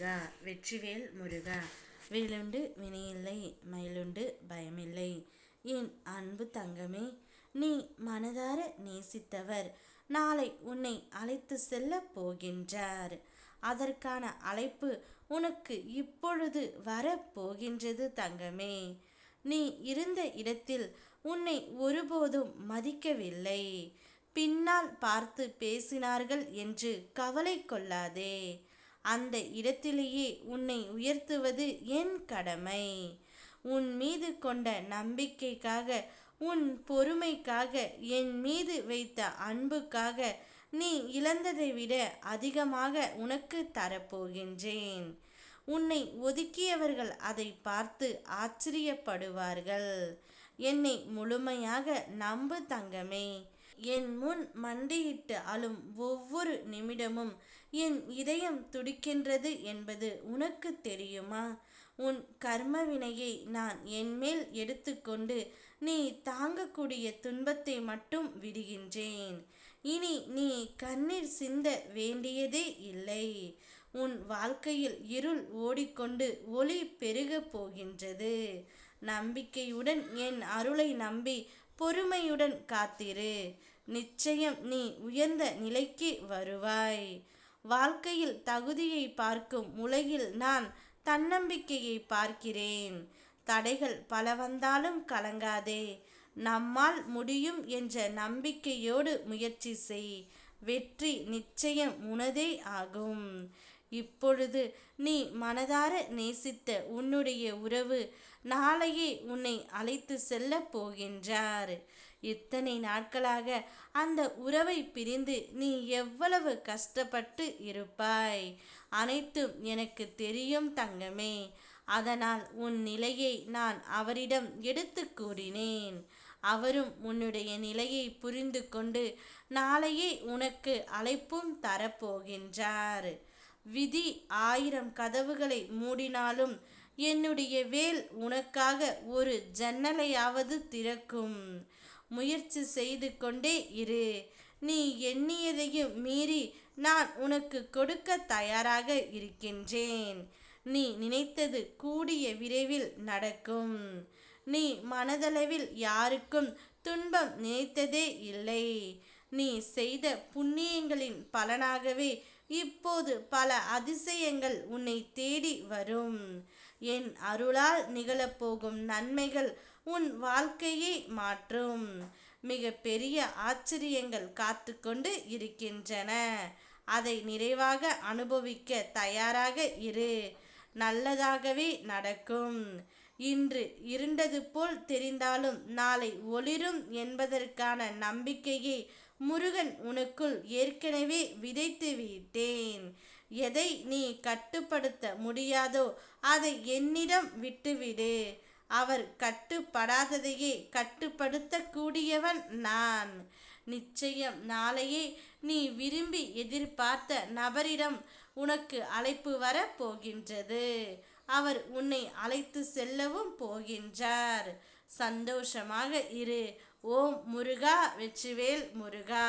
முருகா வெற்றிவேல் முருகா. வேலுண்டு வினையில்லை மயிலுண்டு பயமில்லை. என் அன்பு தங்கமே நீ மனதார நேசித்தவர். நாளை உன்னை அழைத்து செல்ல போகின்றார். அதற்கான அழைப்பு உனக்கு இப்பொழுது வரப்போகின்றது தங்கமே. நீ இருந்த இடத்தில் உன்னை ஒருபோதும் மதிக்கவில்லை. பின்னால் பார்த்து பேசினார்கள் என்று கவலை கொள்ளாதே. அந்த இடத்திலேயே உன்னை உயர்த்துவது என் கடமை. உன் மீது கொண்ட நம்பிக்கைக்காக உன் பொறுமைக்காக என் மீது வைத்த அன்புக்காக நீ இழந்ததை விட அதிகமாக உனக்கு தரப்போகின்றேன். உன்னை ஒதுக்கியவர்கள் அதை பார்த்து ஆச்சரியப்படுவார்கள். என்னை முழுமையாக நம்பு தங்கமே. என் முன் மண்டியிட்டு அழும் ஒவ்வொரு நிமிடமும் என் இதயம் துடிக்கின்றது என்பது உனக்கு தெரியுமா? உன் கர்மவினையை நான் என்மேல் எடுத்துக்கொண்டு நீ தாங்கக்கூடிய துன்பத்தை மட்டும் விடுகின்றேன். இனி நீ கண்ணீர் சிந்த வேண்டியதே இல்லை. உன் வாழ்க்கையில் இருள் ஓடிக்கொண்டு ஒளி பெருகப் போகின்றது. நம்பிக்கையுடன் என் அருளை நம்பி பொறுமையுடன் காத்திரு. நிச்சயம் நீ உயர்ந்த நிலைக்கு வருவாய். வாழ்க்கையில் தகுதியை பார்க்கும் உலகில் நான் தன்னம்பிக்கையை பார்க்கிறேன். தடைகள் பல வந்தாலும் கலங்காதே. நம்மால் முடியும் என்ற நம்பிக்கையோடு முயற்சி செய். வெற்றி நிச்சயம் உனதே ஆகும். இப்பொழுது நீ மனதார நேசித்த உன்னுடைய உறவு நாளையே உன்னை அழைத்து செல்ல போகின்றார். இத்தனை நாட்களாக அந்த உறவை பிரிந்து நீ எவ்வளவு கஷ்டப்பட்டு இருப்பாய்? அனைத்தும் எனக்கு தெரியும் தங்கமே. அதனால் உன் நிலையை நான் அவரிடம் எடுத்து கூறினேன். அவரும் உன்னுடைய நிலையை புரிந்து கொண்டு நாளையே உனக்கு அழைப்பும் தரப்போகின்றார் விதி ஆயிரம் கதவுகளை மூடினாலும் என்னுடைய வேல் உனக்காக ஒரு ஜன்னலையாவது திறக்கும். முயற்சி செய்து கொண்டே இரு. நீ எண்ணியதையும் மீறி நான் உனக்கு கொடுக்க தயாராக இருக்கின்றேன். நீ நினைத்தது கூடிய விரைவில் நடக்கும். நீ மனதளவில் யாருக்கும் துன்பம் நினைத்ததே இல்லை. நீ செய்த புண்ணியங்களின் பலனாகவே இப்போது பல அதிசயங்கள் உன்னை தேடி வரும். என் அருளால் நிகழப்போகும் நன்மைகள் உன் வாழ்க்கையை மாற்றும். மிக பெரிய ஆச்சரியங்கள் காத்து கொண்டு இருக்கின்றன. அதை நிறைவாக அனுபவிக்க தயாராக இரு. நல்லதாகவே நடக்கும். இன்று இருண்டது போல் தெரிந்தாலும் நாளை ஒளிரும் என்பதற்கான நம்பிக்கையை முருகன் உனக்குள் ஏற்கனவே விதைத்து விட்டேன் எதை நீ கட்டுப்படுத்த முடியாதோ அதை என்னிடம் விட்டுவிடு. அவர் கட்டுப்படாததையே கட்டுப்படுத்தக்கூடியவன் நான். நிச்சயம் நாளையே நீ விரும்பி எதிர்பார்த்த நபரிடம் உனக்கு அழைப்பு வர போகின்றது. அவர் உன்னை அழைத்து செல்லவும் போகின்றார். சந்தோஷமாக இரு. ஓம் முருகா வெற்றிவேல் முருகா.